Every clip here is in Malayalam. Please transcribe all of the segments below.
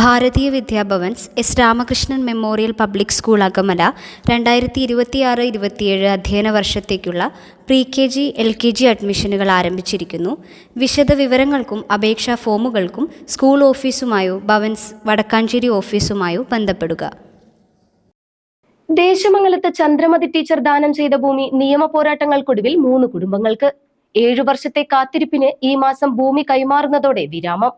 ഭാരതീയ Vidya Bhavans S Ramakrishnan memorial public school Akamala രണ്ടായിരത്തി ഇരുപത്തിയാറ് ഇരുപത്തിയേഴ് അധ്യയന വർഷത്തേക്കുള്ള pre K G L K G അഡ്മിഷനുകൾ ആരംഭിച്ചിരിക്കുന്നു. വിശദ വിവരങ്ങൾക്കും അപേക്ഷാ ഫോമുകൾക്കും സ്കൂൾ ഓഫീസുമായോ ഭവൻസ് വടക്കാഞ്ചേരി ഓഫീസുമായോ ബന്ധപ്പെടുക. ദേശമംഗലത്ത് ചന്ദ്രമതി ടീച്ചർ ദാനം ചെയ്ത ഭൂമി നിയമ പോരാട്ടങ്ങൾക്കൊടുവിൽ മൂന്ന് കുടുംബങ്ങൾക്ക്. ഏഴു വർഷത്തെ കാത്തിരിപ്പിന് ഈ മാസം ഭൂമി കൈമാറുന്നതോടെ വിരാമം.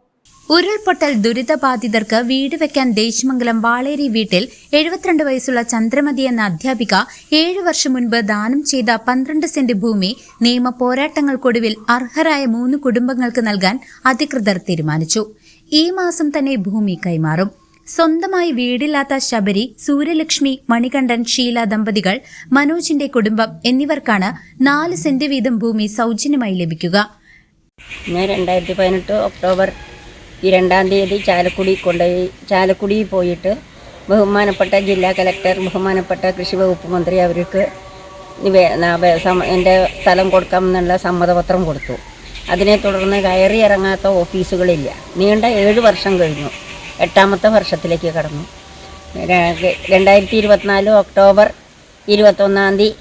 ഉരുൾപൊട്ടൽ ദുരിതബാധിതർക്ക് വീട് വെക്കാൻ ദേശമംഗലം വാളേരി വീട്ടിൽ എഴുപത്തിരണ്ട് വയസ്സുള്ള ചന്ദ്രമതി എന്ന അധ്യാപിക ഏഴു വർഷം മുൻപ് ദാനം ചെയ്ത പന്ത്രണ്ട് സെന്റ് ഭൂമി നിയമ പോരാട്ടങ്ങൾക്കൊടുവിൽ അർഹരായ മൂന്ന് കുടുംബങ്ങൾക്ക് നൽകാൻ അധികൃതർ തീരുമാനിച്ചു. ഈ മാസം തന്നെ ഭൂമി കൈമാറും. സ്വന്തമായി വീടില്ലാത്ത ശബരി സൂര്യലക്ഷ്മി മണികണ്ഠൻ ഷീല ദമ്പതികൾ മനോജിന്റെ കുടുംബം എന്നിവർക്കാണ് നാല് സെന്റ് വീതം ഭൂമി സൗജന്യമായി ലഭിക്കുക. രണ്ടായിരത്തി പതിനെട്ട് ഒക്ടോബർ ഈ രണ്ടാം തീയതി ചാലക്കുടി കൊണ്ടുപോയി ചാലക്കുടി പോയിട്ട് ബഹുമാനപ്പെട്ട ജില്ലാ കലക്ടർ ബഹുമാനപ്പെട്ട കൃഷി വകുപ്പ് മന്ത്രി അവർക്ക് എന്റെ സ്ഥലം കൊടുക്കാമെന്നുള്ള സമ്മതപത്രം കൊടുത്തു. അതിനെ തുടർന്ന് കയറി ഇറങ്ങാത്ത ഓഫീസുകളില്ല. നീണ്ട ഏഴ് വർഷം കഴിഞ്ഞു. എട്ടാമത്തെ വർഷത്തിലേക്ക് കടന്നു. രണ്ടായിരത്തി ഇരുപത്തിനാല് ഒക്ടോബർ ഇരുപത്തൊന്നാം തീയതി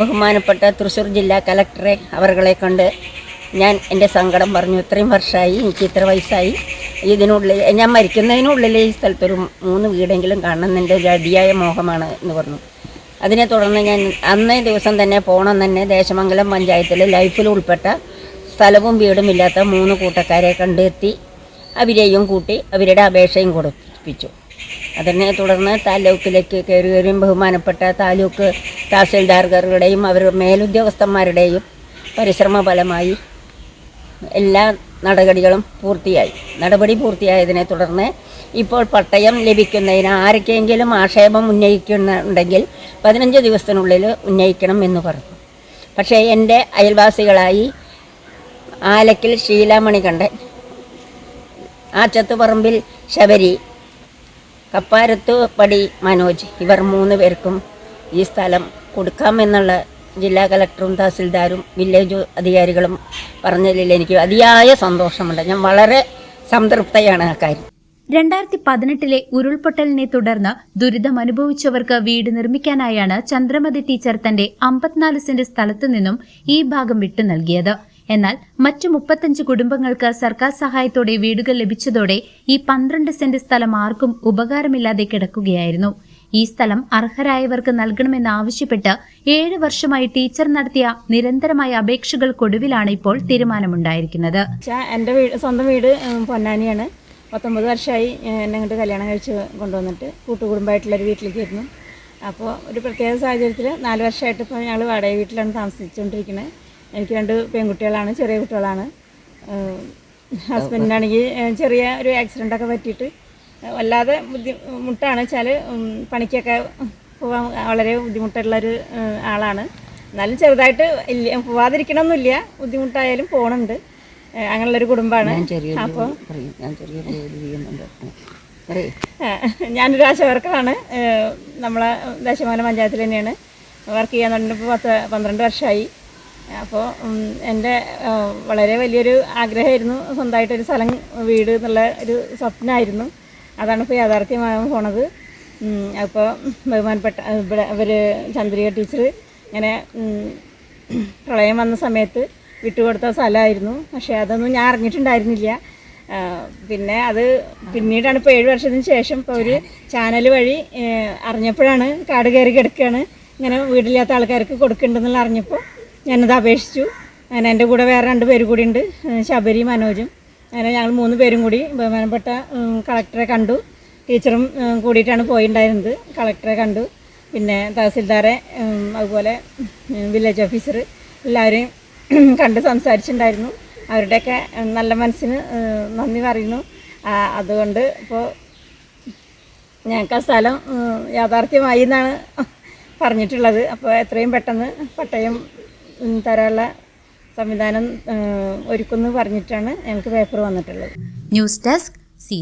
ബഹുമാനപ്പെട്ട തൃശ്ശൂർ ജില്ലാ കലക്ടറെ അവരുകളെ കണ്ട് ഞാൻ എന്റെ സങ്കടം പറഞ്ഞു. ഇത്രയും വർഷമായി എനിക്ക് ഇത്ര വയസ്സായി. ഇതിനുള്ളിൽ ഞാൻ മരിക്കുന്നതിനുള്ളിൽ ഈ സ്ഥലത്തൊരു മൂന്ന് വീടെങ്കിലും കാണണം എന്റെ ഒരു അടിയായ മോഹമാണ് എന്ന് പറഞ്ഞു. അതിനെ തുടർന്ന് ഞാൻ അന്നേ ദിവസം തന്നെ പോകണം തന്നെ ദേശമംഗലം പഞ്ചായത്തിൽ ലൈഫിൽ ഉൾപ്പെട്ട സ്ഥലവും വീടും ഇല്ലാത്ത മൂന്ന് കൂട്ടക്കാരെ കണ്ടെത്തി അവരെയും കൂട്ടി അവരുടെ അപേക്ഷയും കൊടുപ്പിച്ചു. അതിനെ തുടർന്ന് താലൂക്കിലേക്ക് കയറുകയും ബഹുമാനപ്പെട്ട താലൂക്ക് തഹസിൽദാർമാരുടെയും അവരുടെ മേലുദ്യോഗസ്ഥന്മാരുടെയും പരിശ്രമ ഫലമായി എല്ലാ നടപടികളും പൂർത്തിയായി. നടപടി പൂർത്തിയായതിനെ തുടർന്ന് ഇപ്പോൾ പട്ടയം ലഭിക്കുന്നതിന് ആരൊക്കെയെങ്കിലും ആക്ഷേപം ഉന്നയിക്കുന്നുണ്ടെങ്കിൽ പതിനഞ്ച് ദിവസത്തിനുള്ളിൽ ഉന്നയിക്കണം എന്ന് പറഞ്ഞു. പക്ഷേ എന്റെ അയൽവാസികളായി ആലക്കിൽ ശീലാമണികണ്ഠൻ ആച്ചത്തുപറമ്പിൽ ശബരി കപ്പാരത്തുപടി മനോജ് ഇവർ മൂന്ന് പേർക്കും ഈ സ്ഥലം കൊടുക്കാമെന്നുള്ള ജില്ലാ കളക്ടറും തഹസിൽദാരും വില്ലേജ് അധികാരികളും പറഞ്ഞതിൽ എനിക്ക് അതിയായ സന്തോഷമുണ്ട്. ഞാൻ വളരെ സംതൃപ്തയാണ് ആ കാര്യം. രണ്ടായിരത്തി പതിനെട്ടിലെ ഉരുൾപൊട്ടലിനെ തുടർന്ന് ദുരിതം അനുഭവിച്ചവർക്ക് വീട് നിർമ്മിക്കാനായാണ് ചന്ദ്രമതി ടീച്ചർ തന്റെ അമ്പത്തിനാല് സെന്റ് സ്ഥലത്തു നിന്നും ഈ ഭാഗം വിട്ടു നൽകിയത്. എന്നാൽ മറ്റു മുപ്പത്തഞ്ച് കുടുംബങ്ങൾക്ക് സർക്കാർ സഹായത്തോടെ വീടുകൾ ലഭിച്ചതോടെ ഈ പന്ത്രണ്ട് സെന്റ് സ്ഥലം ആർക്കും ഉപകാരമില്ലാതെ കിടക്കുകയായിരുന്നു. ഈ സ്ഥലം അർഹരായവർക്ക് നൽകണമെന്നാവശ്യപ്പെട്ട് ഏഴ് വർഷമായി ടീച്ചർ നടത്തിയ നിരന്തരമായ അപേക്ഷകൾക്കൊടുവിലാണ് ഇപ്പോൾ തീരുമാനമുണ്ടായിരിക്കുന്നത്. എന്റെ വീട് സ്വന്തം വീട് പൊന്നാനിയാണ്. പത്തൊമ്പത് വർഷമായി എന്നെ ഇങ്ങോട്ട് കല്യാണം കഴിച്ച് കൊണ്ടുവന്നിട്ട് കൂട്ടുകുടുംബമായിട്ടുള്ളൊരു വീട്ടിലേക്കായിരുന്നു. അപ്പോൾ ഒരു പ്രത്യേക സാഹചര്യത്തിൽ നാല് വർഷമായിട്ട് ഇപ്പോൾ ഞങ്ങൾ വാടക വീട്ടിലാണ് താമസിച്ചുകൊണ്ടിരിക്കുന്നത് എനിക്ക് രണ്ട് പെൺകുട്ടികളാണ് ചെറിയ കുട്ടികളാണ്. ഹസ്ബൻഡിനാണെങ്കിൽ ചെറിയ ഒരു ആക്സിഡന്റൊക്കെ പറ്റിയിട്ട് വല്ലാതെ ബുദ്ധിമുട്ടാണ് വെച്ചാൽ പണിക്കൊക്കെ പോവാൻ വളരെ ബുദ്ധിമുട്ടുള്ളൊരു ഒരു ആളാണ്. എന്നാലും ചെറുതായിട്ട് ഇല്ല പോവാതിരിക്കണമെന്നില്ല ബുദ്ധിമുട്ടായാലും പോകണുണ്ട് അങ്ങനെയുള്ളൊരു കുടുംബമാണ്. അപ്പോൾ ഞാനൊരാശ ഞാനൊരു ആശ വർക്കറാണ്. നമ്മളെ ദേശമാന പഞ്ചായത്തിൽ തന്നെയാണ്. വർക്ക് ചെയ്യാൻ തുടങ്ങിയപ്പോൾ പത്ത് പന്ത്രണ്ട് വർഷമായി അപ്പോൾ എന്റെ വളരെ വലിയൊരു ആഗ്രഹമായിരുന്നു. സ്വന്തമായിട്ടൊരു സ്ഥലം വീട് എന്നുള്ള ഒരു സ്വപ്നമായിരുന്നു അതാണ് ഇപ്പോൾ യാഥാർത്ഥ്യമാകാൻ പോണത്. അപ്പോൾ ബഹുമാനപ്പെട്ട ഇവിടെ അവർ ചന്ദ്രിക ടീച്ചർ ഇങ്ങനെ പ്രളയം വന്ന സമയത്ത് വിട്ടുകൊടുത്ത സ്ഥലമായിരുന്നു. പക്ഷേ അതൊന്നും ഞാൻ അറിഞ്ഞിട്ടുണ്ടായിരുന്നില്ല. പിന്നെ അത് പിന്നീടാണ് ഇപ്പോൾ ഏഴ് വർഷത്തിന് ശേഷം ഇപ്പോൾ ഒരു ചാനൽ വഴി അറിഞ്ഞപ്പോഴാണ് കാട് കയറി കിടക്കുകയാണ് ഇങ്ങനെ വീടില്ലാത്ത ആൾക്കാർക്ക് കൊടുക്കുന്നുണ്ടെന്നുള്ള അറിഞ്ഞപ്പോൾ ഞാനത് അപേക്ഷിച്ചു. അങ്ങനെ എന്റെ കൂടെ വേറെ രണ്ട് പേര് കൂടി ഉണ്ട്. ശബരി മനോജും. അങ്ങനെ ഞങ്ങൾ മൂന്ന് പേരും കൂടി ബഹുമാനപ്പെട്ട കളക്ടറെ കണ്ടു. ടീച്ചറും കൂടിയിട്ടാണ് പോയിണ്ടായിരുന്നത്. കളക്ടറെ കണ്ടു. പിന്നെ തഹസിൽദാറെ അതുപോലെ വില്ലേജ് ഓഫീസർ എല്ലാവരെയും കണ്ട് സംസാരിച്ചിട്ടുണ്ടായിരുന്നു അവരുടെയൊക്കെ നല്ല മനസ്സിന് നന്ദി പറയുന്നു. അതുകൊണ്ട് ഇപ്പോൾ ഞങ്ങൾക്ക് ആ സ്ഥലം യാഥാർത്ഥ്യമായി എന്നാണ് പറഞ്ഞിട്ടുള്ളത്. അപ്പോൾ എത്രയും പെട്ടെന്ന് പട്ടയം തരാനുള്ള സംവിധാനം ഒരുക്കുന്നു പറഞ്ഞിട്ടാണ് ഞങ്ങൾക്ക് പേപ്പർ വന്നിട്ടുള്ളത്. News desk C